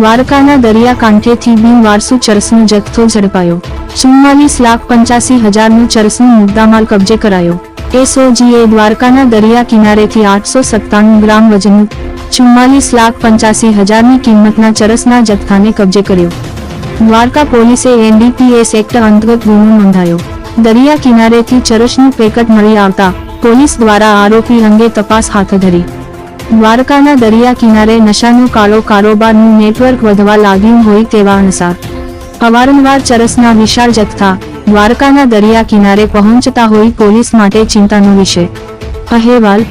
દ્વારકાના દરિયાકાંઠેથી બિનવારસુ ચરસનો જથ્થો ઝડપાયો. ચુમ્માલીસ લાખ પંચાસી હજારનું ચરસનો મુદ્દામાલ કબજે કરાયો. એસઓજીએ દ્વારકાના દરિયા કિનારેથી આઠસો સત્તાણું ગ્રામ વજનનું ચુમ્માલીસ લાખ પંચાસી હજારની કિંમતના ચરસના જથ્થાને કબજે કર્યો. દ્વારકા પોલીસે એનડીપીએસ એક્ટ અંતર્ગત ગુનો નોંધાયો. દરિયા કિનારેથી ચરસનું પેકેટ મળી આવતા પોલીસ દ્વારા આરોપી અંગે તપાસ હાથ ધરી. દ્વારકાના દરિયા કિનારે નશાનો કાળો કારોબારનું નેટવર્ક વધવા લાગ્યું હોય તેવા અણસાર અવારનવાર ચરસના વિશાળ જથ્થા દ્વારકાના દરિયા કિનારે પહોંચતા હોય પોલીસ માટે ચિંતાનો વિષય. અહેવાલ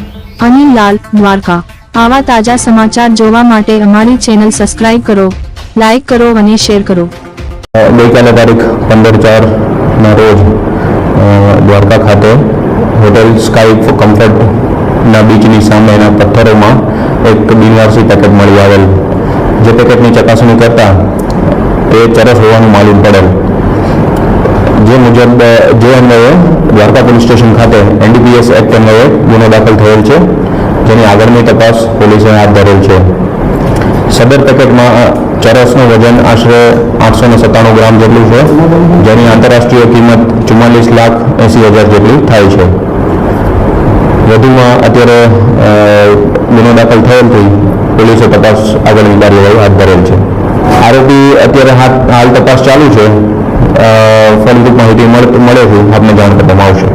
અનિલ લાલ દ્વારકા. આવા તાજા સમાચાર જોવા માટે અમારી ચેનલ સબસ્ક્રાઇબ કરો લાઈક કરો અને શેર કરો. ગઈકાલે તારીખ પંદર ચારના રોજ દ્વારકા ખાતે હોટેલ સ્કાય કમ્ફર્ટના બીચની સામેના પથ્થરોમાં એક બિનવારસી પેકેટ મળી આવેલ. જે પેકેટની ચકાસણી કરતા એ ચરસ હોવાનું માલુમ પડેલ. જે મુજબ, જે અન્વયે દ્વારકા પોલીસ સ્ટેશન ખાતે એનડીપીએસ એક્ટ અન્વયે ગુનો દાખલ થયેલ છે, જેની આગળની તપાસ પોલીસે હાથ ધરેલ છે. સદર પેકેટમાં ચરસનું વજન આશરે આઠસો ને સત્તાણું ગ્રામ જેટલું છે, જેની આંતરરાષ્ટ્રીય કિંમત ચુમ્માલીસ લાખ એંસી હજાર જેટલી થાય છે. વધુમાં અત્યારે ગુનો દાખલ થયેલથી પોલીસે તપાસ આગળની કાર્યવાહી હાથ ધરેલ છે. આરોપી અત્યારે હાલ તપાસ ચાલુ છે. ફળદ્રુપ માહિતી મળે છે. આપને જાણ કરવામાં આવશે.